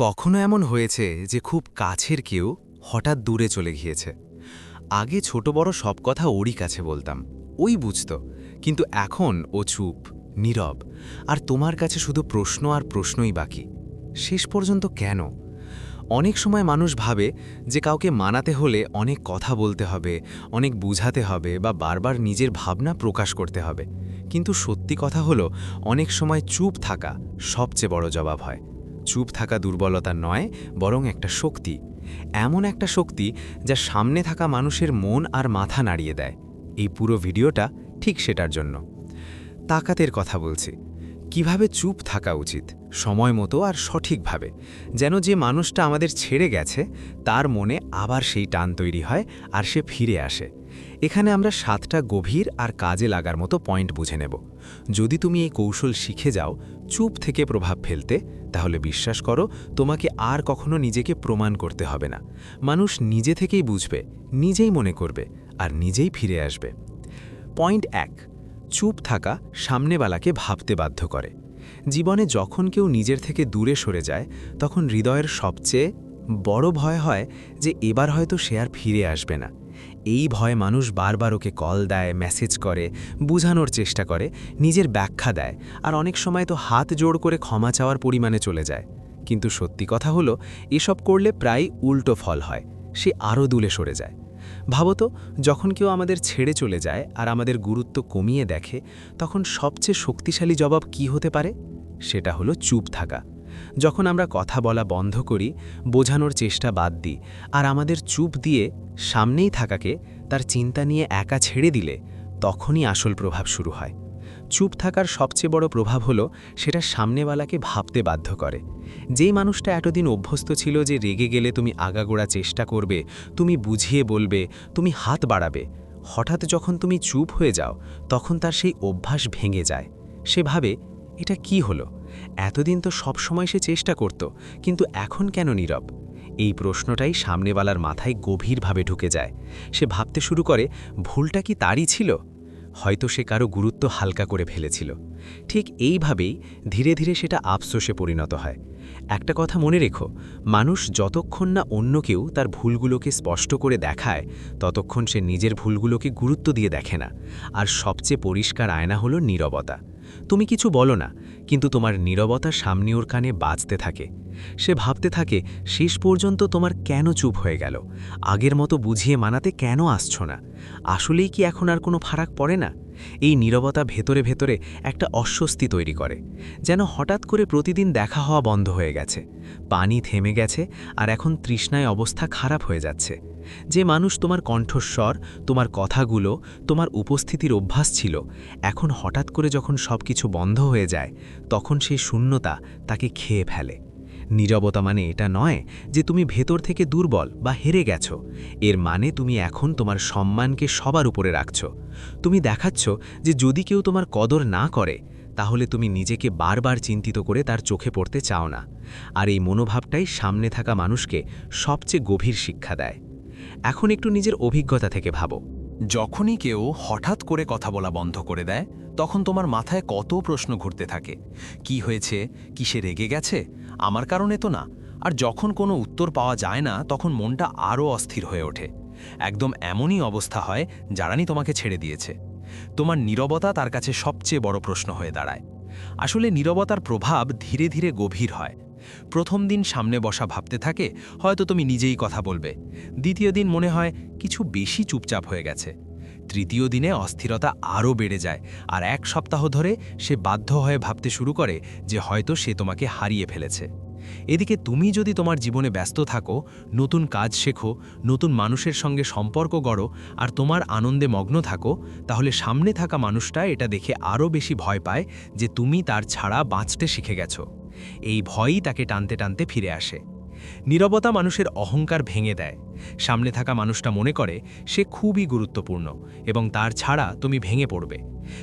কখনো এমন হয়েছে যে খুব কাছের কেউ হঠাৎ দূরে চলে গিয়েছে। আগে ছোট বড় সব কথা ওরই কাছে বলতাম। ওই বুঝতো, কিন্তু এখন ও চুপ, নীরব, আর তোমার কাছে শুধু প্রশ্ন আর প্রশ্নই বাকি। শেষ পর্যন্ত কেন? অনেক সময় মানুষ ভাবে যে কাউকে মানাতে হলে অনেক কথা বলতে হবে, অনেক বুঝাতে হবে বা বারবার নিজের ভাবনা প্রকাশ করতে হবে। কিন্তু সত্যি কথা হলো, অনেক সময় চুপ থাকা সবচেয়ে বড় জবাব হয়। চুপ থাকা দুর্বলতা নয়, বরং একটা শক্তি। এমন একটা শক্তি যা সামনে থাকা মানুষের মন আর মাথা নাড়িয়ে দেয়। এই পুরো ভিডিওটা ঠিক সেটার জন্য। তাকাতের কথা বলছি। কীভাবে চুপ থাকা উচিত, সময় মতো আর সঠিকভাবে, যেন যে মানুষটা আমাদের ছেড়ে গেছে, তার মনে আবার সেই টান তৈরি হয় আর সে ফিরে আসে। এখানে আমরা সাতটা গভীর আর কাজে লাগার মতো পয়েন্ট বুঝে নেব। যদি তুমি এই কৌশল শিখে যাও, চুপ থেকে প্রভাব ফেলতে, তাহলে বিশ্বাস করো, তোমাকে আর কখনো নিজেকে প্রমাণ করতে হবে না। মানুষ নিজে থেকেই বুঝবে, নিজেই মনে করবে, আর নিজেই ফিরে আসবে। পয়েন্ট এক, চুপ থাকা সামনেবালাকে ভাবতে বাধ্য করে। জীবনে যখন কেউ নিজের থেকে দূরে সরে যায়, তখন হৃদয়ের সবচেয়ে বড় ভয় হয় যে এবার হয়তো সে আর ফিরে আসবে না। এই ভয় মানুষ বারবার ওকে কল দেয়, মেসেজ করে, বুঝানোর চেষ্টা করে, নিজের ব্যাখ্যা দেয় আর অনেক সময় তো হাত জোড় করে ক্ষমা চাওয়ার পরিমাণে চলে যায়। কিন্তু সত্যি কথা হলো, এসব করলে প্রায় উল্টো ফল হয়, সে আরও দূলে সরে যায়। ভাবতো যখন কেউ আমাদের ছেড়ে চলে যায় আর আমাদের গুরুত্ব কমিয়ে দেখে, তখন সবচেয়ে শক্তিশালী জবাব কি হতে পারে? সেটা হলো চুপ থাকা। যখন আমরা কথা বলা বন্ধ করি, বোঝানোর চেষ্টা বাদ দিই আর আমাদের চুপ দিয়ে সামনেই থাকাকে তার চিন্তা নিয়ে একা ছেড়ে দিলে তখনই আসল প্রভাব শুরু হয়। চুপ থাকার সবচেয়ে বড় প্রভাব হলো সেটা সামনেওয়ালাকে ভাবতে বাধ্য করে। যেই মানুষটা এতদিন অভ্যস্ত ছিল যে রেগে গেলে তুমি আগাগোড়া চেষ্টা করবে, তুমি বুঝিয়ে বলবে, তুমি হাত বাড়াবে, হঠাৎ যখন তুমি চুপ হয়ে যাও, তখন তার সেই অভ্যাস ভেঙে যায়। সে ভাবে, এটা কি হলো? এতদিন তো সবসময় সে চেষ্টা করত, কিন্তু এখন কেন নীরব? এই প্রশ্নটাই সামনেওয়ালার মাথায় গভীরভাবে ঢুকে যায়। সে ভাবতে শুরু করে, ভুলটা কি তারই ছিল? হয়তো সে কারও গুরুত্ব হালকা করে ফেলেছিল। ঠিক এইভাবেই ধীরে ধীরে সেটা আফসোসে পরিণত হয়। একটা কথা মনে রেখো, মানুষ যতক্ষণ না অন্য কেউ তার ভুলগুলোকে স্পষ্ট করে দেখায়, ততক্ষণ সে নিজের ভুলগুলোকে গুরুত্ব দিয়ে দেখে না। আর সবচেয়ে পরিষ্কার আয়না হলো নীরবতা। তুমি কিছু বলো না, কিন্তু তোমার নীরবতা সামনে ওর কানে বাজতে থাকে। সে ভাবতে থাকে, শেষ পর্যন্ত তোমার কেন চুপ হয়ে গেল? আগের মতো বুঝিয়ে মানাতে কেন আসছ না? আসলেই কি এখন আর কোনো ফারাক পড়ে না? এই নীরবতা ভেতরে ভেতরে একটা অস্বস্তি তৈরি করে, যেন হঠাৎ করে প্রতিদিন দেখা হওয়া বন্ধ হয়ে গেছে। পানি থেমে গেছে আর এখন তৃষ্ণায় অবস্থা খারাপ হয়ে যাচ্ছে। যে মানুষ তোমার কণ্ঠস্বর, তোমার কথাগুলো, তোমার উপস্থিতির অভ্যাস ছিল, এখন হঠাৎ করে যখন সব কিছু বন্ধ হয়ে যায়, তখন সেই শূন্যতা তাকে খেয়ে ফেলে। নীরবতা মানে এটা নয় যে তুমি ভেতর থেকে দুর্বল বা হেরে গেছো। এর মানে তুমি এখন তোমার সম্মানকে সবার উপরে রাখছ। তুমি দেখাচ্ছ যে যদি কেউ তোমার কদর না করে, তাহলে তুমি নিজেকে বারবার চিন্তিত করে তার চোখে পড়তে চাও না। আর এই মনোভাবটাই সামনে থাকা মানুষকে সবচেয়ে গভীর শিক্ষা দেয়। এখন একটু নিজের অভিজ্ঞতা থেকে ভাবো। যখনই কেউ হঠাৎ করে কথা বলা বন্ধ করে দেয়, তখন তোমার মাথায় কত প্রশ্ন ঘুরতে থাকে। কি হয়েছে? কি সে রেগে গেছে? আমার কারণে তো না। আর যখন কোনো উত্তর পাওয়া যায় না, তখন মনটা আরও অস্থির হয়ে ওঠে। একদম এমনই অবস্থা হয়, যারানি তোমাকে ছেড়ে দিয়েছে। তোমার নীরবতা তার কাছে সবচেয়ে বড় প্রশ্ন হয়ে দাঁড়ায়। আসলে নীরবতার প্রভাব ধীরে ধীরে গভীর হয়। প্রথম দিন সামনে বসা ভাবতে থাকে, হয়তো তুমি নিজেই কথা বলবে। দ্বিতীয় দিন মনে হয় কিছু বেশি চুপচাপ হয়ে গেছে। তৃতীয় দিনে অস্থিরতা আরও বেড়ে যায়, আর এক সপ্তাহ ধরে সে বাধ্য হয়ে ভাবতে শুরু করে যে হয়তো সে তোমাকে হারিয়ে ফেলেছে। এদিকে তুমি যদি তোমার জীবনে ব্যস্ত থাকো, নতুন কাজ শেখো, নতুন মানুষের সঙ্গে সম্পর্ক গড়ো, আর তোমার আনন্দে মগ্ন থাকো, তাহলে সামনে থাকা মানুষটা এটা দেখে আরও বেশি ভয় পায় যে তুমি তার ছাড়া বাঁচতে শিখে গেছো। এই ভয়ই তাকে টানতে টানতে ফিরে আসে। নীরবতা মানুষের অহংকার ভেঙে দেয়। সামনে থাকা মানুষটা মনে করে, সে খুবই গুরুত্বপূর্ণ এবং তার ছাড়া তুমি ভেঙে পড়বে।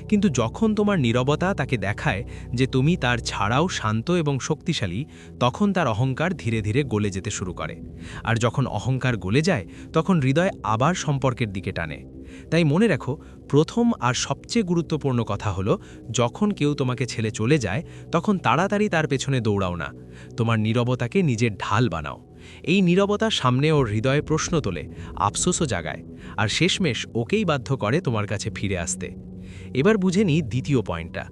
কিন্তু যখন তোমার নীরবতা তাকে দেখায় যে তুমি তার ছাড়াও শান্ত এবং শক্তিশালী, তখন তার অহংকার ধীরে ধীরে গলে যেতে শুরু করে। আর যখন অহংকার গলে যায়, তখন হৃদয় আবার সম্পর্কের দিকে টানে। তাই মনে রাখো, প্রথম আর সবচেয়ে গুরুত্বপূর্ণ কথা হলো, যখন কেউ তোমাকে ছেলে চলে যায়, তখন তাড়াতাড়ি তার পেছনে দৌড়াও না। তোমার নীরবতাকে নিজের ঢাল বানাও। এই নীরবতা সামনে ওর হৃদয়ে প্রশ্ন তোলে, আফসোসও জাগায়, আর শেষমেশ ওকেই বাধ্য করে তোমার কাছে ফিরে আসতে। এবার বুঝে নিই দ্বিতীয় পয়েন্টটা।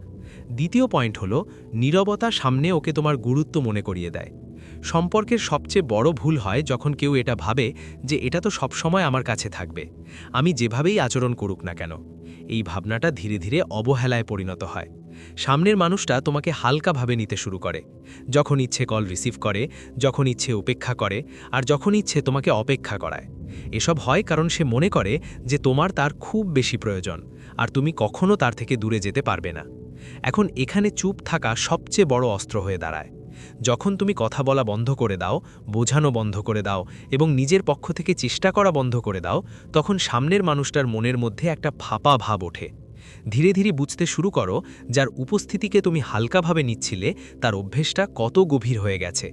দ্বিতীয় পয়েন্ট হলো, নীরবতা সামনে ওকে তোমার গুরুত্ব মনে করিয়ে দেয়। সম্পর্কের সবচেয়ে বড় ভুল হয় যখন কেউ এটা ভাবে যে এটা তো সবসময় আমার কাছে থাকবে। আমি যেভাবেই আচরণ করুক না কেন, এই ভাবনাটা ধীরে ধীরে অবহেলায় পরিণত হয়। সামনের মানুষটা তোমাকে হালকাভাবে নিতে শুরু করে। যখন ইচ্ছে কল রিসিভ করে, যখন ইচ্ছে উপেক্ষা করে, আর যখন ইচ্ছে তোমাকে অপেক্ষা করায়। এসব হয় কারণ সে মনে করে যে তোমার তার খুব বেশি প্রয়োজন, আর তুমি কখনো তার থেকে দূরে যেতে পারবে না। এখন এখানে চুপ থাকা সবচেয়ে বড় অস্ত্র হয়ে দাঁড়ায়। যখন তুমি কথা বলা বন্ধ করে দাও, বোঝানো বন্ধ করে দাও এবং নিজের পক্ষ থেকে চেষ্টা করা বন্ধ করে দাও, তখন সামনের মানুষটার মনের মধ্যে একটা ফাঁপা ভাব ওঠে। ধীরে ধীরে বুঝতে শুরু করো, যার উপস্থিতিকে তুমি হালকাভাবে নিচ্ছিলে, তার অভ্যেসটা কত গভীর হয়ে গেছে।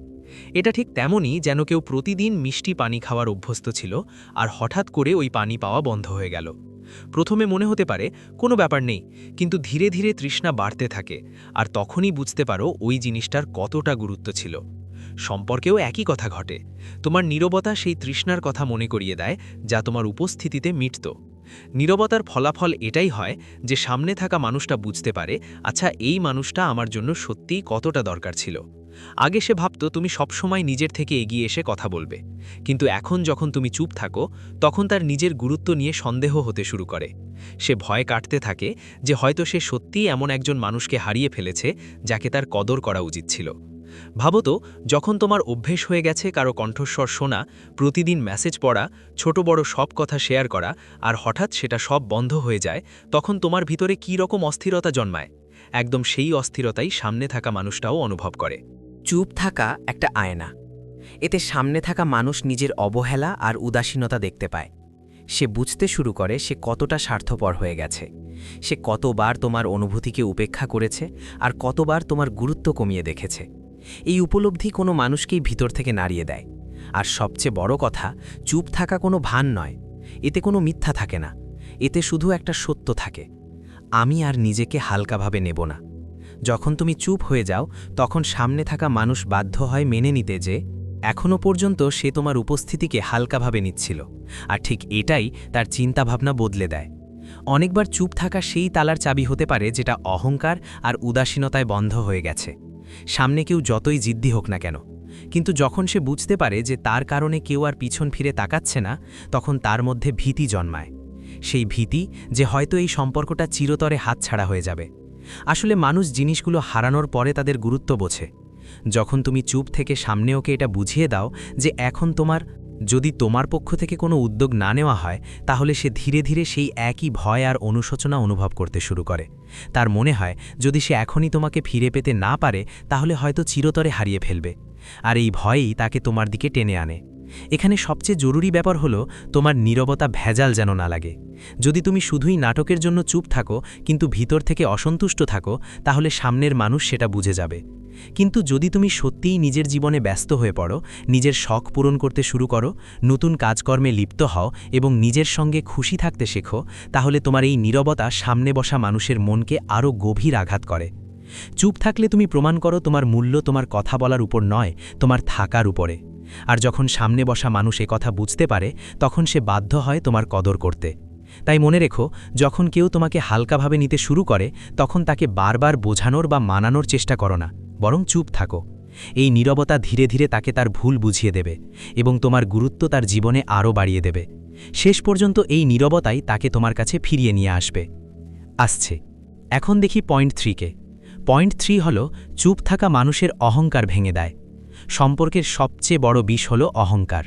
এটা ঠিক তেমনই যেন কেউ প্রতিদিন মিষ্টি পানি খাওয়ার অভ্যস্ত ছিল আর হঠাৎ করে ওই পানি পাওয়া বন্ধ হয়ে গেল। প্রথমে মনে হতে পারে, কোনো ব্যাপার নেই, কিন্তু ধীরে ধীরে তৃষ্ণা বাড়তে থাকে আর তখনই বুঝতে পারো ওই জিনিসটার কতটা গুরুত্ব ছিল। সম্পর্কেও একই কথা ঘটে। তোমার নীরবতা সেই তৃষ্ণার কথা মনে করিয়ে দেয় যা তোমার উপস্থিতিতে মিটত। নীরবতার ফলাফল এটাই হয় যে সামনে থাকা মানুষটা বুঝতে পারে আচ্ছা এই মানুষটা আমার জন্য সত্যিই কতটা দরকার ছিল? আগে সে ভাবত তুমি সবসময় নিজের থেকে এগিয়ে এসে কথা বলবে। কিন্তু এখন যখন তুমি চুপ থাকো, তখন তার নিজের গুরুত্ব নিয়ে সন্দেহ হতে শুরু করে। সে ভয় কাটতে থাকে যে হয়তো সে সত্যিই এমন একজন মানুষকে হারিয়ে ফেলেছে যাকে তার কদর করা উচিত ছিল। ভাবত যখন তোমার অভ্যেস হয়ে গেছে কারও কণ্ঠস্বর শোনা, প্রতিদিন মেসেজ পড়া, ছোট বড় সব কথা শেয়ার করা, আর হঠাৎ সেটা সব বন্ধ হয়ে যায়, তখন তোমার ভিতরে কী রকম অস্থিরতা জন্মায়? একদম সেই অস্থিরতাই সামনে থাকা মানুষটাও অনুভব করে। চুপ থাকা একটা আয়না। এতে সামনে থাকা মানুষ নিজের অবহেলা আর উদাসীনতা দেখতে পায়। সে বুঝতে শুরু করে সে কতটা স্বার্থপর হয়ে গেছে। সে কতবার তোমার অনুভূতিকে উপেক্ষা করেছে আর কতবার তোমার গুরুত্ব কমিয়ে দেখেছে। এই উপলব্ধি কোনো মানুষকেই ভিতর থেকে নাড়িয়ে দেয়। আর সবচেয়ে বড় কথা, চুপ থাকা কোনো ভান নয়। এতে কোনো মিথ্যা থাকে না। এতে শুধু একটা সত্য থাকে। আমি আর নিজেকে হালকাভাবে নেব না। যখন তুমি চুপ হয়ে যাও, তখন সামনে থাকা মানুষ বাধ্য হয় মেনে নিতে যে এখনও পর্যন্ত সে তোমার উপস্থিতিকে হালকাভাবে নিচ্ছিল, আর ঠিক এটাই তার চিন্তাভাবনা বদলে দেয়। অনেকবার চুপ থাকা সেই তালার চাবি হতে পারে যেটা অহংকার আর উদাসীনতায় বন্ধ হয়ে গেছে। সামনে কেউ যতই জিদ্দি হোক না কেন, কিন্তু যখন সে বুঝতে পারে যে তার কারণে কেউ আর পিছন ফিরে তাকাচ্ছে না, তখন তার মধ্যে ভীতি জন্মায়। সেই ভীতি যে হয়তো এই সম্পর্কটা চিরতরে হাতছাড়া হয়ে যাবে। আসলে মানুষ জিনিসগুলো হারানোর পরে তাদের গুরুত্ব বোঝে। যখন তুমি চুপ থেকে সামনে ওকে এটা বুঝিয়ে দাও যে এখন তোমার, যদি তোমার পক্ষ থেকে কোনো উদ্যোগ না নেওয়া হয়, তাহলে সে ধীরে ধীরে সেই একই ভয় আর অনুশোচনা অনুভব করতে শুরু করে। তার মনে হয়, যদি সে এখনই তোমাকে ফিরে পেতে না পারে, তাহলে হয়তো চিরতরে হারিয়ে ফেলবে। আর এই ভয়ই তাকে তোমার দিকে টেনে আনে। এখানে সবচেয়ে জরুরি ব্যাপার হলো তোমার নীরবতা ভেজাল যেন না লাগে। যদি তুমি শুধুই নাটকের জন্য চুপ থাকো, কিন্তু ভিতর থেকে অসন্তুষ্ট থাকো, তাহলে সামনের মানুষ সেটা বুঝে যাবে। কিন্তু যদি তুমি সত্যিই নিজের জীবনে ব্যস্ত হয়ে পড়ো, নিজের শখ পূরণ করতে শুরু করো, নতুন কাজকর্মে লিপ্ত হও এবং নিজের সঙ্গে খুশি থাকতে শেখো, তাহলে তোমার এই নীরবতা সামনে বসা মানুষের মনকে আরও গভীর আঘাত করে। চুপ থাকলে তুমি প্রমাণ করো তোমার মূল্য তোমার কথা বলার উপর নয়, তোমার থাকার উপরে। আর যখন সামনে বসা মানুষ এ কথা বুঝতে পারে, তখন সে বাধ্য হয় তোমার কদর করতে। তাই মনে রেখো, যখন কেউ তোমাকে হালকাভাবে নিতে শুরু করে, তখন তাকে বারবার বোঝানোর বা মানানোর চেষ্টা করো না, বরং চুপ থাকো। এই নীরবতা ধীরে ধীরে তাকে তার ভুল বুঝিয়ে দেবে এবং তোমার গুরুত্ব তার জীবনে আরও বাড়িয়ে দেবে। শেষ পর্যন্ত এই নীরবতাই তাকে তোমার কাছে ফিরিয়ে নিয়ে আসবে। আসছে। এখন দেখি পয়েন্ট থ্রিকে। পয়েন্ট থ্রি হল, চুপ থাকা মানুষের অহংকার ভেঙে দেয়। সম্পর্কের সবচেয়ে বড় বিষ হল অহংকার।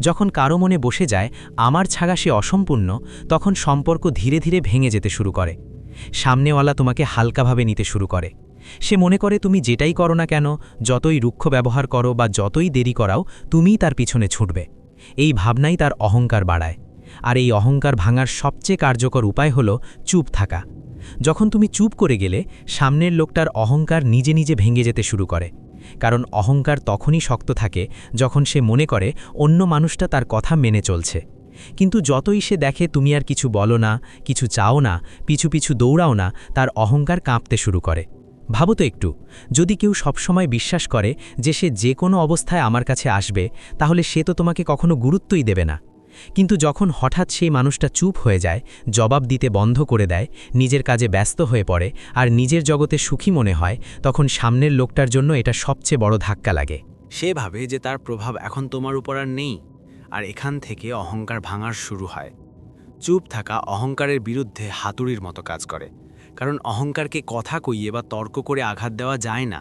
যখন কারও মনে বসে যায়, আমার ছাগা সে অসম্পূর্ণ তখন সম্পর্ক ধীরে ধীরে ভেঙে যেতে শুরু করে। সামনেওয়ালা তোমাকে হালকাভাবে নিতে শুরু করে। সে মনে করে, তুমি যেটাই করো না কেন, যতই রুক্ষ ব্যবহার করো বা যতই দেরি করাও, তুমিই তার পিছনে ছুটবে। এই ভাবনাই তার অহংকার বাড়ায়। আর এই অহংকার ভাঙার সবচেয়ে কার্যকর উপায় হল চুপ থাকা। যখন তুমি চুপ করে গেলে, সামনের লোকটার অহংকার নিজে নিজে ভেঙে যেতে শুরু করে। কারণ অহংকার তখনই শক্ত থাকে যখন সে মনে করে অন্য মানুষটা তার কথা মেনে চলছে। কিন্তু যতই সে দেখে তুমি আর কিছু বলো না, কিছু চাও না, পিছু পিছু দৌড়াও না, তার অহংকার কাঁপতে শুরু করে। ভাবো তো একটু, যদি কেউ সবসময় বিশ্বাস করে যে সে যে কোনো অবস্থায় আমার কাছে আসবে, তাহলে সে তো তোমাকে কখনো গুরুত্বই দেবে না। কিন্তু যখন হঠাৎ সেই মানুষটা চুপ হয়ে যায়, জবাব দিতে বন্ধ করে দেয়, নিজের কাজে ব্যস্ত হয়ে পড়ে আর নিজের জগতে সুখী মনে হয়, তখন সামনের লোকটার জন্য এটা সবচেয়ে বড় ধাক্কা লাগে। সে ভাবে যে তার প্রভাব এখন তোমার উপর আর নেই, আর এখান থেকে অহংকার ভাঙার শুরু হয়। চুপ থাকা অহংকারের বিরুদ্ধে হাতুড়ির মতো কাজ করে, কারণ অহংকারকে কথা কইয়ে বা তর্ক করে আঘাত দেওয়া যায় না।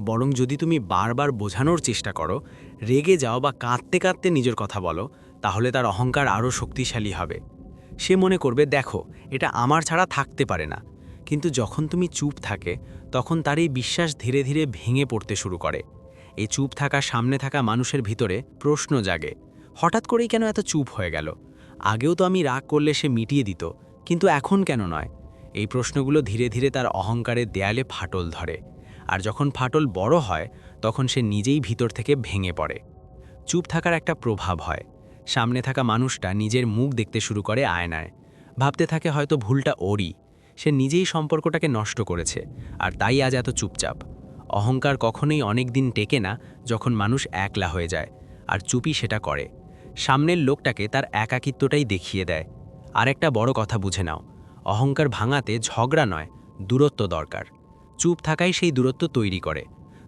বরং যদি তুমি বারবার বোঝানোর চেষ্টা করো, রেগে যাও বা কাঁদতে কাঁদতে নিজের কথা বলো তাহলে তার অহংকার আরও শক্তিশালী হবে। সে মনে করবে, দেখো, এটা আমার ছাড়া থাকতে পারে না। কিন্তু যখন তুমি চুপ থাকে, তখন তার এই বিশ্বাস ধীরে ধীরে ভেঙে পড়তে শুরু করে। এই চুপ থাকা, সামনে থাকা মানুষের ভিতরে প্রশ্ন জাগে, হঠাৎ করেই কেন এত চুপ হয়ে গেল? আগেও তো আমি রাগ করলে সে মিটিয়ে দিত, কিন্তু এখন কেন নয়? এই প্রশ্নগুলো ধীরে ধীরে তার অহংকারের দেয়ালে ফাটল ধরে, আর যখন ফাটল বড় হয়, তখন সে নিজেই ভিতর থেকে ভেঙে পড়ে। চুপ থাকার একটা প্রভাব হয়। সামনে থাকা মানুষটা নিজের মুখ দেখতে শুরু করে আয়নায়। ভাবতে থাকে হয়তো ভুলটা ওরই। সে নিজেই সম্পর্কটাকে নষ্ট করেছে, আর তাই আজ এত চুপচাপ। অহংকার কখনোই অনেক দিন টেকে না যখন মানুষ একলা হয়ে যায়, আর চুপি সেটা করে। সামনের লোকটাকে তার একাকিত্বটাই দেখিয়ে দেয়। আর একটা বড় কথা বুঝে নাও, অহংকার ভাঙাতে ঝগড়া নয়, দূরত্ব দরকার। চুপ থাকাই সেই দূরত্ব তৈরি করে।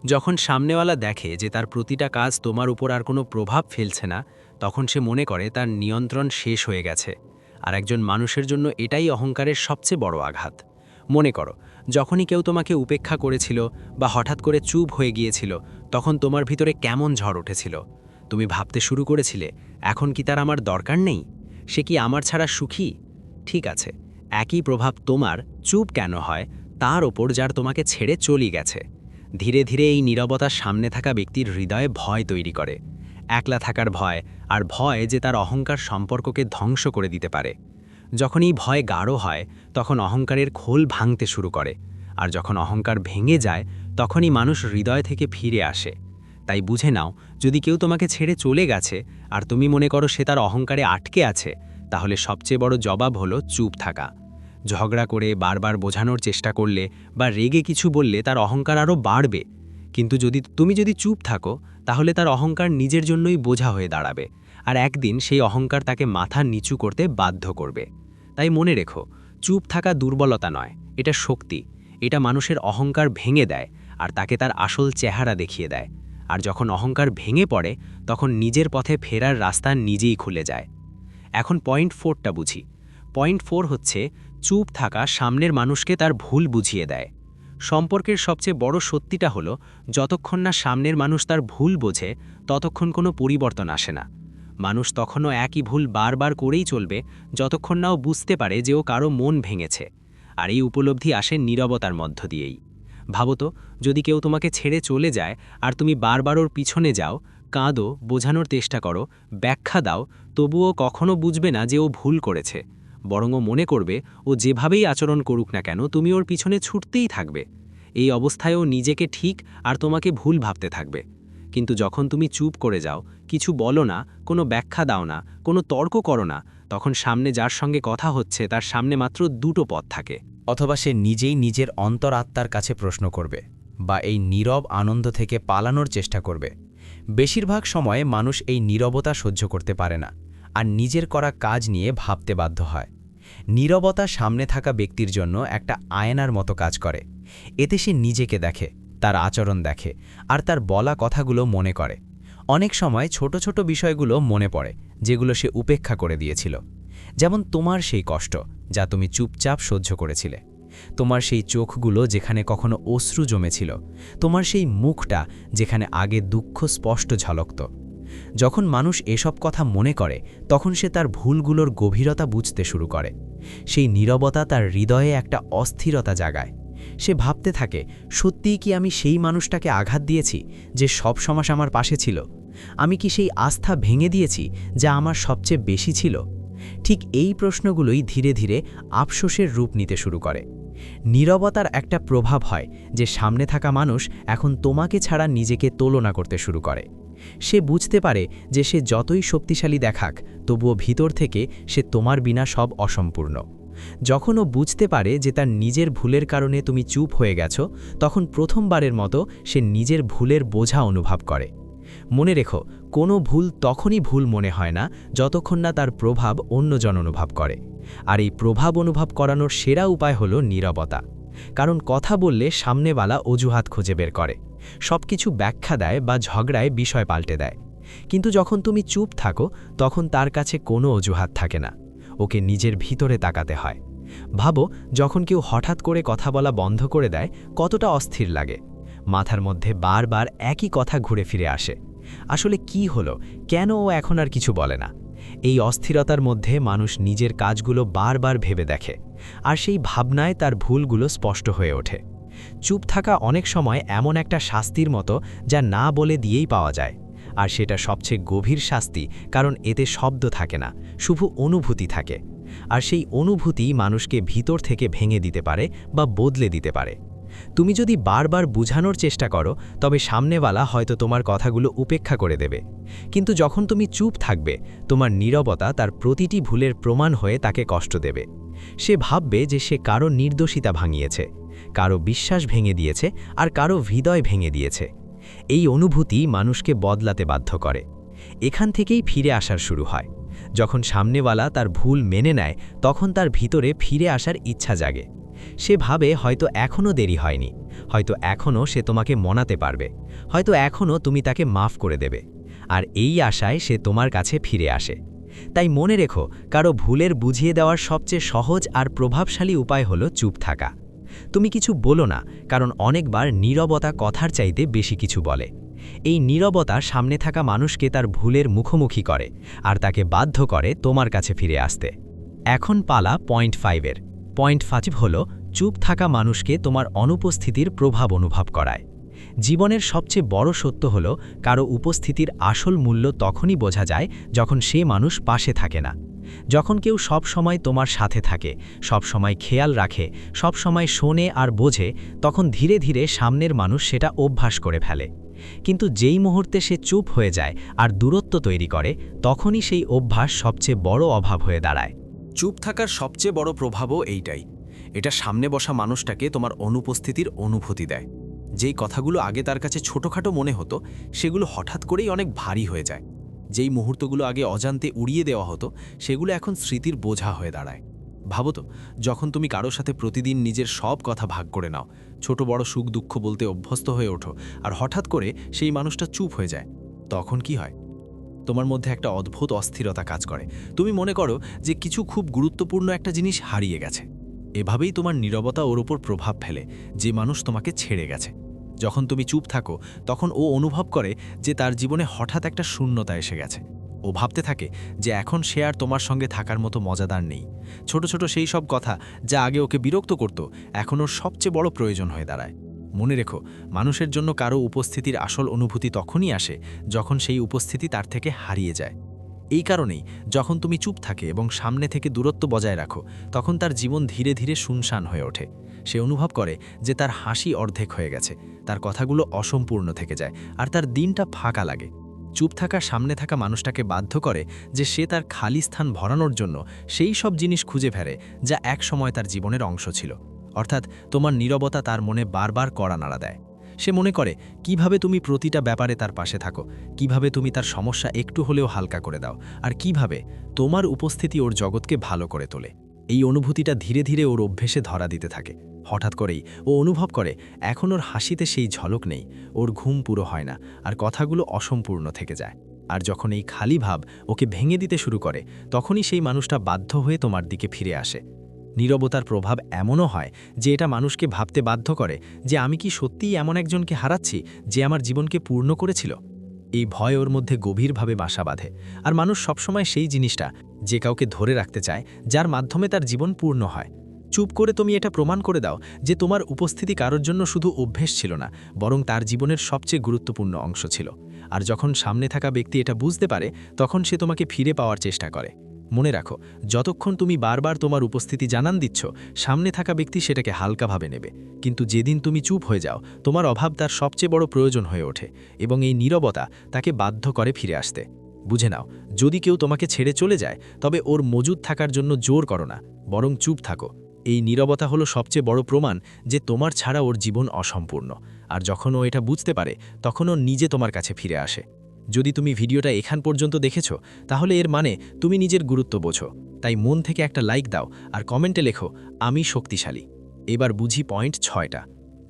যখন সামনেওয়ালা দেখে যে তার প্রতিটা কাজ তোমার উপর আর কোনো প্রভাব ফেলছে না তখন সে মনে করে তার নিয়ন্ত্রণ শেষ হয়ে গেছে, আর একজন মানুষের জন্য এটাই অহংকারের সবচেয়ে বড় আঘাত। মনে করো, যখনই কেউ তোমাকে উপেক্ষা করেছিল বা হঠাৎ করে চুপ হয়ে গিয়েছিল, তখন তোমার ভিতরে কেমন ঝড় উঠেছিল? তুমি ভাবতে শুরু করেছিলে, এখন কি তার আমার দরকার নেই? সে কি আমার ছাড়া সুখী? ঠিক আছে, একই প্রভাব তোমার চুপ কেন হয়, তার ওপর যার তোমাকে ছেড়ে চলি গেছে। ধীরে ধীরে এই নীরবতার সামনে থাকা ব্যক্তির হৃদয়ে ভয় তৈরি করে। একলা থাকার ভয় আর ভয় যে তার অহংকার সম্পর্ককে ধ্বংস করে দিতে পারে। যখন এই ভয় গাঢ় হয়, তখন অহংকারের খোল ভাঙতে শুরু করে। আর যখন অহংকার ভেঙে যায়, তখনই মানুষ হৃদয় থেকে ফিরে আসে। তাই বুঝে নাও, যদি কেউ তোমাকে ছেড়ে চলে গেছে, আর তুমি মনে করো সে তার অহংকারে আটকে আছে, তাহলে সবচেয়ে বড় জবাব হলো চুপ থাকা। ঝগড়া করে বারবার বোঝানোর চেষ্টা করলে বা রেগে কিছু বললে তার অহংকার আরও বাড়বে। কিন্তু যদি, তুমি যদি চুপ থাকো, তাহলে তার অহংকার নিজের জন্যই বোঝা হয়ে দাঁড়াবে। আর একদিন সেই অহংকার তাকে মাথা নিচু করতে বাধ্য করবে। তাই মনে রেখো, চুপ থাকা দুর্বলতা নয়, এটা শক্তি। এটা মানুষের অহংকার ভেঙে দেয় আর তাকে তার আসল চেহারা দেখিয়ে দেয়। আর যখন অহংকার ভেঙে পড়ে, তখন নিজের পথে ফেরার রাস্তা নিজেই খুলে যায়। এখন পয়েন্ট ফোরটা বুঝি। পয়েন্ট ফোর হচ্ছে, চুপ থাকা সামনের মানুষকে তার ভুল বুঝিয়ে দেয়। সম্পর্কের সবচেয়ে বড় সত্যিটা হলো, যতক্ষণ না সামনের মানুষ তার ভুল বোঝে, ততক্ষণ কোনো পরিবর্তন আসে না। মানুষ তখনও একই ভুল বারবার করেই চলবে, যতক্ষণ না ও বুঝতে পারে যে ও কারও মন ভেঙেছে। আর এই উপলব্ধি আসে নীরবতার মধ্য দিয়েই। ভাবো তো, যদি কেউ তোমাকে ছেড়ে চলে যায় আর তুমি বারবার ওর পিছনে যাও, কাঁদো, বোঝানোর চেষ্টা করো, ব্যাখ্যা দাও, তবুও কখনো বুঝবে না যে ও ভুল করেছে। বরং ও মনে করবে, ও যেভাবেই আচরণ করুক না কেন, তুমি ওর পিছনে ছুটতেই থাকবে। এই অবস্থায় ও নিজেকে ঠিক আর তোমাকে ভুল ভাবতে থাকবে। কিন্তু যখন তুমি চুপ করে যাও, কিছু বলো না, কোনো ব্যাখ্যা দাও না, কোনো তর্ক করো না, তখন সামনে যার সঙ্গে কথা হচ্ছে, তার সামনে মাত্র দুটো পথ থাকে। অথবা সে নিজেই নিজের অন্তরাত্মার কাছে প্রশ্ন করবে, বা এই নীরব আনন্দ থেকে পালানোর চেষ্টা করবে। বেশিরভাগ সময়ে মানুষ এই নীরবতা সহ্য করতে পারে না, আর নিজের করা কাজ নিয়ে ভাবতে বাধ্য হয়। নীরবতা সামনে থাকা ব্যক্তির জন্য একটা আয়নার মতো কাজ করে, এতে সে নিজেকে দেখে। তার আচরণ দেখে আর তার বলা কথাগুলো মনে করে। অনেক সময় ছোট ছোট বিষয়গুলো মনে পড়ে, যেগুলো সে উপেক্ষা করে দিয়েছিল। যেমন তোমার সেই কষ্ট, যা তুমি চুপচাপ সহ্য করেছিলে। তোমার সেই চোখগুলো যেখানে কখনো অশ্রু জমেছিল। তোমার সেই মুখটা যেখানে আগে দুঃখ স্পষ্ট ঝলকত। যখন মানুষ এসব কথা মনে করে, তখন সে তার ভুলগুলোর গভীরতা বুঝতে শুরু করে। সেই নীরবতা তার হৃদয়ে একটা অস্থিরতা জাগায়। সে ভাবতে থাকে, সত্যিই কি আমি সেই মানুষটাকে আঘাত দিয়েছি যে সব সমাস আমার পাশে ছিল? আমি কি সেই আস্থা ভেঙে দিয়েছি যা আমার সবচেয়ে বেশি ছিল? ঠিক এই প্রশ্নগুলোই ধীরে ধীরে আফসোসের রূপ নিতে শুরু করে। নীরবতার একটা প্রভাব হয় যে সামনে থাকা মানুষ এখন তোমাকে ছাড়া নিজেকে তুলনা করতে শুরু করে। সে বুঝতে পারে যে সে যতই শক্তিশালী দেখাক, তবুও ভিতর থেকে সে তোমার বিনা সব অসম্পূর্ণ। যখন ও বুঝতে পারে যে তার নিজের ভুলের কারণে তুমি চুপ হয়ে গেছো, তখন প্রথমবারের মতো সে নিজের ভুলের বোঝা অনুভব করে। মনে রেখো, কোনো ভুল তখনই ভুল মনে হয় না যতক্ষণ না তার প্রভাব অন্যজন অনুভব করে। আর এই প্রভাব অনুভব করানোর সেরা উপায় হল নীরবতা। কারণ কথা বললে সামনেওয়ালা অজুহাত খুঁজে বের করে। সব কিছু ব্যাখ্যা দেয় বা ঝগড়ায় বিষয় পাল্টে দেয়। কিন্তু যখন তুমি চুপ থাকো, তখন তার কাছে কোনো অজুহাত থাকে না। ওকে নিজের ভিতরে তাকাতে হয়। ভাবো, যখন কেউ হঠাৎ করে কথা বলা বন্ধ করে দেয়, কতটা অস্থির লাগে। মাথার মধ্যে বারবার একই কথা ঘুরে ফিরে আসে। আসলে কি হলো? কেন ও এখন আর কিছু বলে না? এই অস্থিরতার মধ্যে মানুষ নিজের কাজগুলো বারবার ভেবে দেখে, আর সেই ভাবনায় তার ভুলগুলো স্পষ্ট হয়ে ওঠে। চুপ থাকা অনেক সময় এমন একটা শাস্তির মতো যা না বলে দিয়েই পাওয়া যায়। আর সেটা সবচেয়ে গভীর শাস্তি, কারণ এতে শব্দ থাকে না, শুধু অনুভূতি থাকে। আর সেই অনুভূতি মানুষকে ভিতর থেকে ভেঙে দিতে পারে বা বদলে দিতে পারে। তুমি যদি বারবার বুঝানোর চেষ্টা করো, তবে সামনেওয়ালা হয়তো তোমার কথাগুলো উপেক্ষা করে দেবে। কিন্তু যখন তুমি চুপ থাকবে, তোমার নীরবতা তার প্রতিটি ভুলের প্রমাণ হয়ে তাকে কষ্ট দেবে। সে ভাববে যে সে কারও নির্দোষিতা ভাঙিয়েছে, কারও বিশ্বাস ভেঙে দিয়েছে, আর কারও হৃদয় ভেঙে দিয়েছে। এই অনুভূতি মানুষকে বদলাতে বাধ্য করে। এখান থেকেই ফিরে আসার শুরু হয়। যখন সামনেওয়ালা তার ভুল মেনে নেয়, তখন তার ভিতরে ফিরে আসার ইচ্ছা জাগে। সে ভাবে, হয়তো এখনও দেরি হয়নি। হয়তো এখনও সে তোমাকে মনাতে পারবে। হয়তো এখনও তুমি তাকে মাফ করে দেবে। আর এই আশায় সে তোমার কাছে ফিরে আসে। তাই মনে রেখো, কারও ভুলের বুঝিয়ে দেওয়ার সবচেয়ে সহজ আর প্রভাবশালী উপায় হলো চুপ থাকা। তুমি কিছু বলো না, কারণ অনেকবার নীরবতা কথার চাইতে বেশি কিছু বলে। এই নীরবতা সামনে থাকা মানুষকে তার ভুলের মুখোমুখি করে আর তাকে বাধ্য করে তোমার কাছে ফিরে আসতে। এখন পালা পয়েন্ট ফাইভের পয়েন্ট ফাইভ হল, চুপ থাকা মানুষকে তোমার অনুপস্থিতির প্রভাব অনুভব করায়। জীবনের সবচেয়ে বড় সত্য হল, কারও উপস্থিতির আসল মূল্য তখনই বোঝা যায় যখন সে মানুষ পাশে থাকে না। যখন কেউ সব সময় তোমার সাথে থাকে, সব সময় খেয়াল রাখে, সব সময় শোনে আর বোঝে, তখন ধীরে ধীরে সামনের মানুষ সেটা অভ্যাস করে ফেলে। কিন্তু যেই মুহূর্তে সে চুপ হয়ে যায় আর দূরত্ব তৈরি করে, তখনই সেই অভ্যাস সবচেয়ে বড় অভাব হয়ে দাঁড়ায়। চুপ থাকার সবচেয়ে বড় প্রভাবও এইটাই। এটা সামনে বসা মানুষটাকে তোমার অনুপস্থিতির অনুভূতি দেয়। যেই কথাগুলো আগে তার কাছে ছোটোখাটো মনে হতো, সেগুলো হঠাৎ করেই অনেক ভারী হয়ে যায়। যেই মুহূর্তগুলো আগে অজান্তে উড়িয়ে দেওয়া হতো, সেগুলো এখন স্মৃতির বোঝা হয়ে দাঁড়ায়। ভাবো তো, যখন তুমি কারোর সাথে প্রতিদিন নিজের সব কথা ভাগ করে নাও, ছোট বড় সুখ দুঃখ বলতে অভ্যস্ত হয়ে ওঠো, আর হঠাৎ করে সেই মানুষটা চুপ হয়ে যায়, তখন কি হয়? তোমার মধ্যে একটা অদ্ভুত অস্থিরতা কাজ করে। তুমি মনে করো যে কিছু খুব গুরুত্বপূর্ণ একটা জিনিস হারিয়ে গেছে। এভাবেই তোমার নীরবতা ওর ওপর প্রভাব ফেলে, যে মানুষ তোমাকে ছেড়ে গেছে। যখন তুমি চুপ থাকো, তখন ও অনুভব করে যে তার জীবনে হঠাৎ একটা শূন্যতা এসে গেছে। ও ভাবতে থাকে যে এখন সে আর তোমার সঙ্গে থাকার মতো মজাদার নেই। ছোট ছোট সেই সব কথা যা আগে ওকে বিরক্ত করত, এখন ওর সবচেয়ে বড় প্রয়োজন হয়ে দাঁড়ায়। মনে রেখো, মানুষের জন্য কারও উপস্থিতির আসল অনুভূতি তখনই আসে যখন সেই উপস্থিতি তার থেকে হারিয়ে যায়। এই কারণেই যখন তুমি চুপ থাকে এবং সামনে থেকে দূরত্ব বজায় রাখো, তখন তার জীবন ধীরে ধীরে শুনশান হয়ে ওঠে। সে অনুভব করে যে তার হাসি অর্ধেক হয়ে গেছে, তার কথাগুলো অসম্পূর্ণ থেকে যায়, আর তার দিনটা ফাঁকা লাগে। চুপ থাকা, সামনে থাকা মানুষটাকে বাধ্য করে যে সে তার খালি স্থান ভরানোর জন্য সেই সব জিনিস খুঁজে ফেরে যা এক সময় তার জীবনের অংশ ছিল। অর্থাৎ তোমার নীরবতা তার মনে বারবার কড়া নাড়া দেয়। সে মনে করে, কীভাবে তুমি প্রতিটা ব্যাপারে তার পাশে থাকো? কীভাবে তুমি তার সমস্যা একটু হলেও হালকা করে দাও? আর কীভাবে তোমার উপস্থিতি ওর জগৎকে ভালো করে তোলে? এই অনুভূতিটা ধীরে ধীরে ওর অভ্যেসে ধরা দিতে থাকে। হঠাৎ করেই ও অনুভব করে, এখন ওর হাসিতে সেই ঝলক নেই, ওর ঘুম পুরো হয় না, আর কথাগুলো অসম্পূর্ণ থেকে যায়। আর যখন এই খালি ভাব ওকে ভেঙে দিতে শুরু করে, তখনই সেই মানুষটা বাধ্য হয়ে তোমার দিকে ফিরে আসে। নীরবতার প্রভাব এমনও হয় যে এটা মানুষকে ভাবতে বাধ্য করে যে আমি কি সত্যিই এমন একজনকে হারাচ্ছি যে আমার জীবনকে পূর্ণ করেছিল। এই ভয় ওর মধ্যে গভীরভাবে বাসা বাঁধে। আর মানুষ সবসময় সেই জিনিসটা যে কাউকে ধরে রাখতে চায়, যার মাধ্যমে তার জীবন পূর্ণ হয়। চুপ করে তুমি এটা প্রমাণ করে দাও যে তোমার উপস্থিতি কারোর জন্য শুধু অভ্যেস ছিল না, বরং তার জীবনের সবচেয়ে গুরুত্বপূর্ণ অংশ ছিল। আর যখন সামনে থাকা ব্যক্তি এটা বুঝতে পারে, তখন সে তোমাকে ফিরে পাওয়ার চেষ্টা করে। মনে রাখো, যতক্ষণ তুমি বারবার তোমার উপস্থিতি জানান দিচ্ছ, সামনে থাকা ব্যক্তি সেটাকে হালকাভাবে নেবে। কিন্তু যেদিন তুমি চুপ হয়ে যাও, তোমার অভাব তার সবচেয়ে বড় প্রয়োজন হয়ে ওঠে এবং এই নীরবতা তাকে বাধ্য করে ফিরে আসতে। বুঝে নাও, যদি কেউ তোমাকে ছেড়ে চলে যায়, তবে ওর মজুদ থাকার জন্য জোর করো না, বরং চুপ থাকো। এই নীরবতা হলো সবচেয়ে বড় প্রমাণ যে তোমার ছাড়া ওর জীবন অসম্পূর্ণ। আর যখন ও এটা বুঝতে পারে, তখন ও নিজে তোমার কাছে ফিরে আসে। যদি তুমি ভিডিওটা এখান পর্যন্ত দেখেছ, তাহলে এর মানে তুমি নিজের গুরুত্ব বোঝো। তাই মন থেকে একটা লাইক দাও আর কমেন্টে লেখো, আমি শক্তিশালী। এবার বুঝি পয়েন্ট ছয়টা।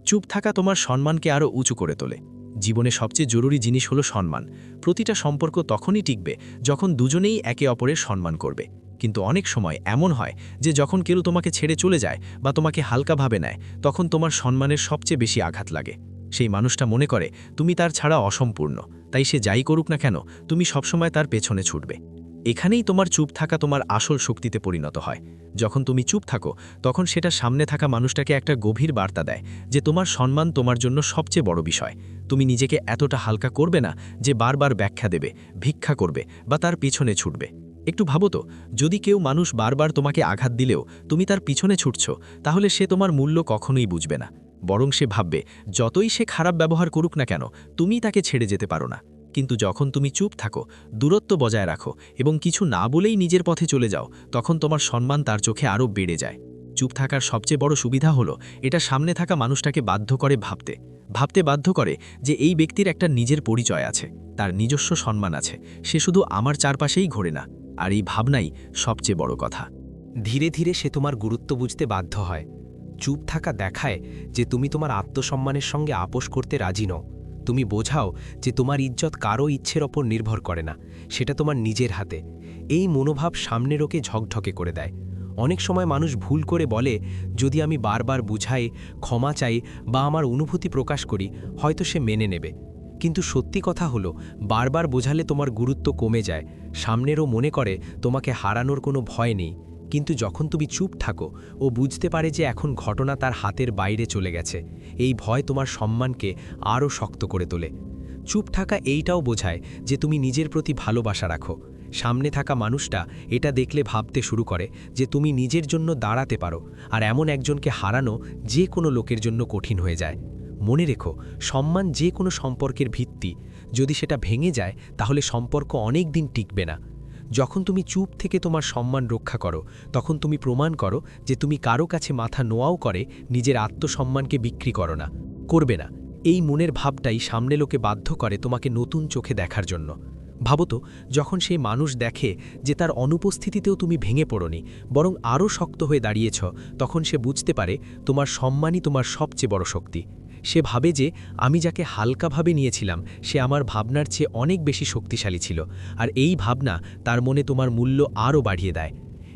চুপ থাকা তোমার সম্মানকে আরও উঁচু করে তোলে। জীবনে সবচেয়ে জরুরি জিনিস হলো সম্মান। প্রতিটা সম্পর্ক তখনই টিকবে যখন দুজনেই একে অপরের সম্মান করবে। কিন্তু অনেক সময় এমন হয় যে যখন কেউ তোমাকে ছেড়ে চলে যায় বা তোমাকে হালকাভাবে নেয়, তখন তোমার সম্মানের সবচেয়ে বেশি আঘাত লাগে। সেই মানুষটা মনে করে, তুমি তার ছাড়া অসম্পূর্ণ। তাই সে যাই করুক না কেন, তুমি সবসময় তার পেছনে ছুটবে। এখানেই তোমার চুপ থাকা তোমার আসল শক্তিতে পরিণত হয়। যখন তুমি চুপ থাকো, তখন সেটা সামনে থাকা মানুষটাকে একটা গভীর বার্তা দেয় যে তোমার সম্মান তোমার জন্য সবচেয়ে বড় বিষয়। তুমি নিজেকে এতটা হালকা করবে না যে বারবার ব্যাখ্যা দেবে, ভিক্ষা করবে বা তার পিছনে ছুটবে। একটু ভাবো তো, যদি কেউ মানুষ বারবার তোমাকে আঘাত দিলেও তুমি তার পিছনে ছুটছ, তাহলে সে তোমার মূল্য কখনোই বুঝবে না। বরং সে ভাববে, যতই সে খারাপ ব্যবহার করুক না কেন, তুমি তাকে ছেড়ে যেতে পারো না। কিন্তু যখন তুমি চুপ থাকো, দূরত্ব বজায় রাখো এবং কিছু না বলেই নিজের পথে চলে যাও, তখন তোমার সম্মান তার চোখে আরও বেড়ে যায়। চুপ থাকার সবচেয়ে বড় সুবিধা হলো, এটা সামনে থাকা মানুষটাকে বাধ্য করে ভাবতে। ভাবতে বাধ্য করে যে এই ব্যক্তির একটা নিজের পরিচয় আছে, তার নিজস্ব সম্মান আছে, সে শুধু আমার চারপাশেই ঘোরে না। আর এই ভাবনাই সবচেয়ে বড় কথা। ধীরে ধীরে সে তোমার গুরুত্ব বুঝতে বাধ্য হয়। চুপ থাকা দেখায় যে তুমি তোমার আত্মসম্মানের সঙ্গে আপোষ করতে রাজি নও। তুমি বোঝাও যে তোমার ইজ্জত কারও ইচ্ছের ওপর নির্ভর করে না, সেটা তোমার নিজের হাতে। এই মনোভাব সামনের ওকে ঝকঝকে করে দেয়। অনেক সময় মানুষ ভুল করে বলে, যদি আমি বারবার বুঝাই, ক্ষমা চাই বা আমার অনুভূতি প্রকাশ করি, হয়তো সে মেনে নেবে। কিন্তু সত্যি কথা হলো, বারবার বোঝালে তোমার গুরুত্ব কমে যায়। সামনেরও মনে করে, তোমাকে হারানোর কোনো ভয় নেই। কিন্তু যখন তুমি চুপ থাকো, ও বুঝতে পারে যে এখন ঘটনা তার হাতের বাইরে চলে গেছে। এই ভয় তোমার সম্মানকে আরও শক্ত করে তোলে। চুপ থাকা এইটাও বোঝায় যে তুমি নিজের প্রতি ভালোবাসা রাখো। সামনে থাকা মানুষটা এটা দেখলে ভাবতে শুরু করে যে তুমি নিজের জন্য দাঁড়াতে পারো আর এমন একজনকে হারানো যে কোনো লোকের জন্য কঠিন হয়ে যায়। মনে রেখো, সম্মান যে কোনো সম্পর্কের ভিত্তি। যদি সেটা ভেঙে যায়, তাহলে সম্পর্ক অনেক দিন টিকবে না। যখন তুমি চুপ থেকে তোমার সম্মান রক্ষা করো, তখন তুমি প্রমাণ করো যে তুমি কারও কাছে মাথা নোয়াও করে নিজের আত্মসম্মানকে বিক্রি করো না, করবে না। এই মনের ভাবটাই সামনে লোকে বাধ্য করে তোমাকে নতুন চোখে দেখার জন্য। ভাবতো যখন সেই মানুষ দেখে যে তার অনুপস্থিতিতেও তুমি ভেঙে পড়নি, বরং আরও শক্ত হয়ে দাঁড়িয়েছ, তখন সে বুঝতে পারে তোমার সম্মানই তোমার সবচেয়ে বড় শক্তি। সে ভাবে যে আমি যাকে হালকাভাবে নিয়েছিলাম, সে আমার ভাবনার চেয়ে অনেক বেশি শক্তিশালী ছিল, আর এই ভাবনা তার মনে তোমার মূল্য আরও বাড়িয়ে দেয়।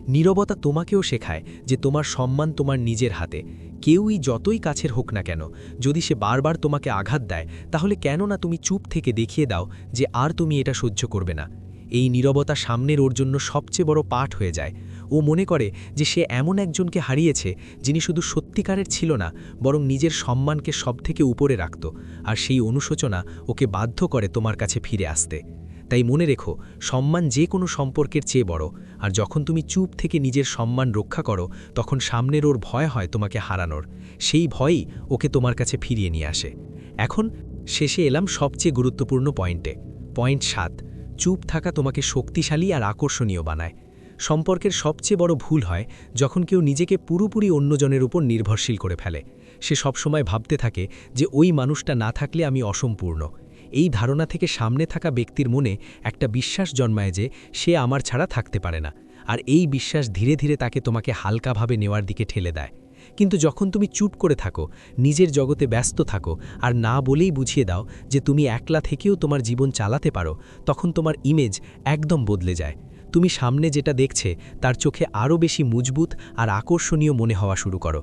নীরবতা তোমাকেও শেখায় যে তোমার সম্মান তোমার নিজের হাতে। কেউই যতই কাছের হোক না কেন, যদি সে বারবার তোমাকে আঘাত দেয়, তাহলে কেন না তুমি চুপ থেকে দেখিয়ে দাও যে আর তুমি এটা সহ্য করবে না। এই নীরবতা সামনের ওর জন্য সবচেয়ে বড় পাঠ হয়ে যায়। ও মনে করে যে সে এমন একজনকে হারিয়েছে যিনি শুধু সত্যিকারের ছিল না, বরং নিজের সম্মানকে সবথেকে উপরে রাখত আর সেই অনুশোচনা ওকে বাধ্য করে তোমার কাছে ফিরে আসতে। তাই মনে রেখো, সম্মান যে কোনো সম্পর্কের চেয়ে বড় আর যখন তুমি চুপ থেকে নিজের সম্মান রক্ষা করো, তখন সামনের ওর ভয় হয় তোমাকে হারানোর। সেই ভয়ই ওকে তোমার কাছে ফিরিয়ে নিয়ে আসে। এখন শেষে এলাম সবচেয়ে গুরুত্বপূর্ণ পয়েন্টে। পয়েন্ট সাত, চুপ থাকা তোমাকে শক্তিশালী আর আকর্ষণীয় বানায়। সম্পর্কের সবচেয়ে বড় ভুল হয় যখন কেউ নিজেকে পুরোপুরি অন্যজনের উপর নির্ভরশীল করে ফেলে। সে সবসময় ভাবতে থাকে যে ওই মানুষটা না থাকলে আমি অসম্পূর্ণ। এই ধারণা থেকে সামনে থাকা ব্যক্তির মনে একটা বিশ্বাস জন্মায় যে সে আমার ছাড়া থাকতে পারে না। আর এই বিশ্বাস ধীরে ধীরে তাকে তোমাকে হালকাভাবে নেওয়ার দিকে ঠেলে দেয়। কিন্তু যখন তুমি চুপ করে থাকো, নিজের জগতে ব্যস্ত থাকো আর না বলেই বুঝিয়ে দাও যে তুমি একলা থেকেও তোমার জীবন চালাতে পারো, তখন তোমার ইমেজ একদম বদলে যায়। তুমি সামনে যেটা দেখছে, তার চোখে আরও বেশি মজবুত আর আকর্ষণীয় মনে হওয়া শুরু করো।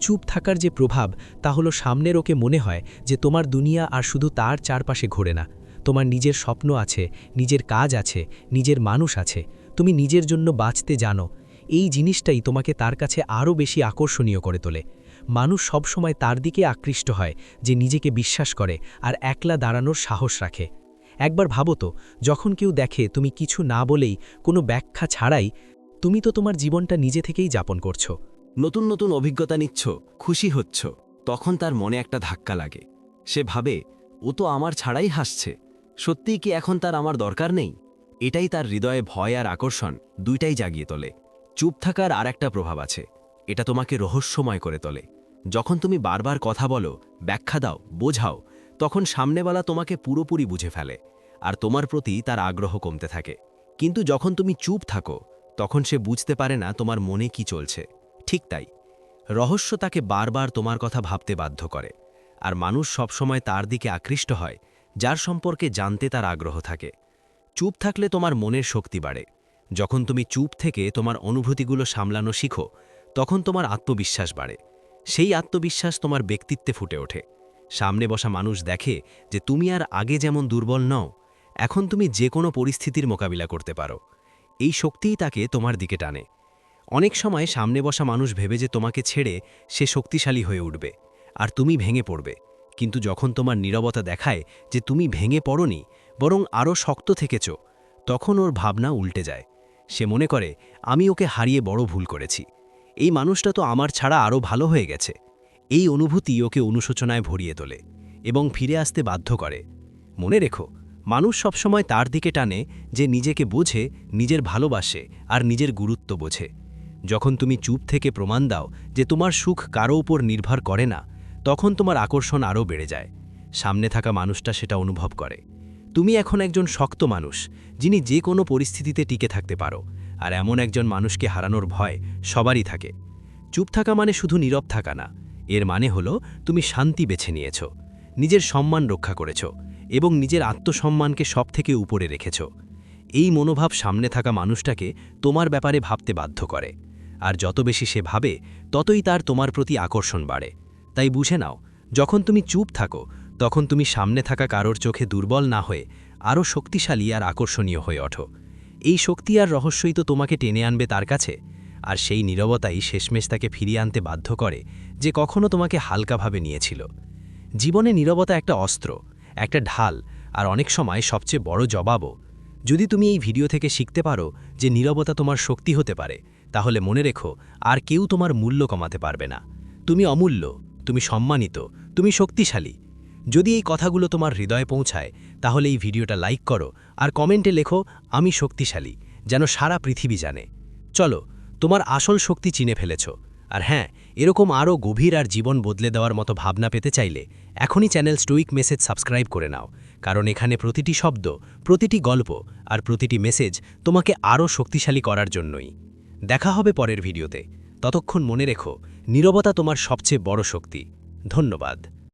চুপ থাকার যে প্রভাব, তা হলো সামনের ওকে মনে হয় যে তোমার দুনিয়া আর শুধু তার চারপাশে ঘোরে না। তোমার নিজের স্বপ্ন আছে, নিজের কাজ আছে, নিজের মানুষ আছে। তুমি নিজের জন্য বাঁচতে জানো। এই জিনিসটাই তোমাকে তার কাছে আরও বেশি আকর্ষণীয় করে তোলে। মানুষ সবসময় তার দিকে আকৃষ্ট হয়, যে নিজেকে বিশ্বাস করে আর একলা দাঁড়ানোর সাহস রাখে। একবার ভাবো তো, যখন কেউ দেখে তুমি কিছু না বলেই কোনো ব্যাখ্যা ছাড়াই তুমি তো তোমার জীবনটা নিজে থেকেই যাপন করছ। নতুন নতুন অভিজ্ঞতা নিচ্ছ, খুশি হচ্ছ, তখন তার মনে একটা ধাক্কা লাগে। সে ভাবে, ও তো আমার ছাড়াই হাসছে, সত্যিই কি এখন তার আমার দরকার নেই? এটাই তার হৃদয়ে ভয় আর আকর্ষণ, দুইটাই জাগিয়ে তোলে। চুপ থাকার আর একটা প্রভাব আছে, এটা তোমাকে রহস্যময় করে তোলে। যখন তুমি বারবার কথা বলো, ব্যাখ্যা দাও, বোঝাও তখন সামনেওয়ালা তোমাকে পুরোপুরি বুঝে ফেলে, আর তোমার প্রতি তার আগ্রহ কমতে থাকে। কিন্তু যখন তুমি চুপ থাকো, তখন সে বুঝতে পারে না তোমার মনে কি চলছে। ঠিক তাই। রহস্য তাকে বারবার তোমার কথা ভাবতে বাধ্য করে, আর মানুষ সবসময় তার দিকে আকৃষ্ট হয়, যার সম্পর্কে জানতে তার আগ্রহ থাকে। চুপ থাকলে তোমার মনের শক্তি বাড়ে। যখন তুমি চুপ থেকে তোমার অনুভূতিগুলো সামলানো শিখো, তখন তোমার আত্মবিশ্বাস বাড়ে। সেই আত্মবিশ্বাস তোমার ব্যক্তিত্বে ফুটে ওঠে। সামনে বসা মানুষ দেখে যে তুমি আর আগে যেমন দুর্বল নও, এখন তুমি যে কোনো পরিস্থিতির মোকাবিলা করতে পারো। এই শক্তিই তাকে তোমার দিকে টানে। অনেক সময় সামনে বসা মানুষ ভেবে যে তোমাকে ছেড়ে সে শক্তিশালী হয়ে উঠবে, আর তুমি ভেঙে পড়বে। কিন্তু যখন তোমার নীরবতা দেখায় যে তুমি ভেঙে পড়নি, বরং আরও শক্ত থেকেছ, তখন ওর ভাবনা উল্টে যায়। সে মনে করে, আমি ওকে হারিয়ে বড় ভুল করেছি। এই মানুষটা তো আমার ছাড়া আরও ভালো হয়ে গেছে। এই অনুভূতি ওকে অনুশোচনায় ভরিয়ে তোলে এবং ফিরে আসতে বাধ্য করে। মনে রেখো, মানুষ সবসময় তার দিকে টানে যে নিজেকে বোঝে, নিজের ভালোবাসে আর নিজের গুরুত্ব বোঝে। যখন তুমি চুপ থেকে প্রমাণ দাও যে তোমার সুখ কারও উপর নির্ভর করে না, তখন তোমার আকর্ষণ আরও বেড়ে যায়। সামনে থাকা মানুষটা সেটা অনুভব করে। তুমি এখন একজন শক্ত মানুষ, যিনি যে কোনো পরিস্থিতিতে টিকে থাকতে পারো, আর এমন একজন মানুষকে হারানোর ভয় সবারই থাকে। চুপ থাকা মানে শুধু নীরব থাকা না এর মানে হলো তুমি শান্তি বেছে নিয়েছ, নিজের সম্মান রক্ষা করেছ এবং নিজের আত্মসম্মানকে সব থেকে উপরে রেখেছ। এই মনোভাব সামনে থাকা মানুষটাকে তোমার ব্যাপারে ভাবতে বাধ্য করে। আর যত বেশি সে ভাবে, ততই তার তোমার প্রতি আকর্ষণ বাড়ে। তাই বুঝে নাও, যখন তুমি চুপ থাকো, তখন তুমি সামনে থাকা কারোর চোখে দুর্বল না হয়ে আরও শক্তিশালী আর আকর্ষণীয় হয়ে ওঠো। এই শক্তি আর রহস্যই তো তোমাকে টেনে আনবে তার কাছে। আর সেই নীরবতাই শেষমেশ তাকে ফিরিয়ে আনতে বাধ্য করে, যে কখনো তোমাকে হালকাভাবে নিয়েছিল। জীবনে নীরবতা একটা অস্ত্র, একটা ঢাল, আর অনেক সময় সবচেয়ে বড় জবাবও। যদি তুমি এই ভিডিও থেকে শিখতে পারো যে নীরবতা তোমার শক্তি হতে পারে, তাহলে মনে রেখো, আর কেউ তোমার মূল্য কমাতে পারবে না। তুমি অমূল্য, তুমি সম্মানিত, তুমি শক্তিশালী। যদি এই কথাগুলো তোমার হৃদয়ে পৌঁছায়, তাহলে এই ভিডিওটা লাইক করো, আর কমেন্টে লেখো, আমি শক্তিশালী যেন সারা পৃথিবী জানে। চলো তোমার আসল শক্তি চিনে ফেলেছ। আর হ্যাঁ এরকম আরও গভীর আর জীবন বদলে দেওয়ার মতো ভাবনা পেতে চাইলে এখনই চ্যানেল স্টোইক মেসেজ সাবস্ক্রাইব করে নাও। কারণ এখানে প্রতিটি শব্দ, প্রতিটি গল্প আর প্রতিটি মেসেজ তোমাকে আরও শক্তিশালী করার জন্যই। দেখা হবে পরের ভিডিওতে। ততক্ষণ মনে রেখো, নীরবতা তোমার সবচেয়ে বড় শক্তি। ধন্যবাদ।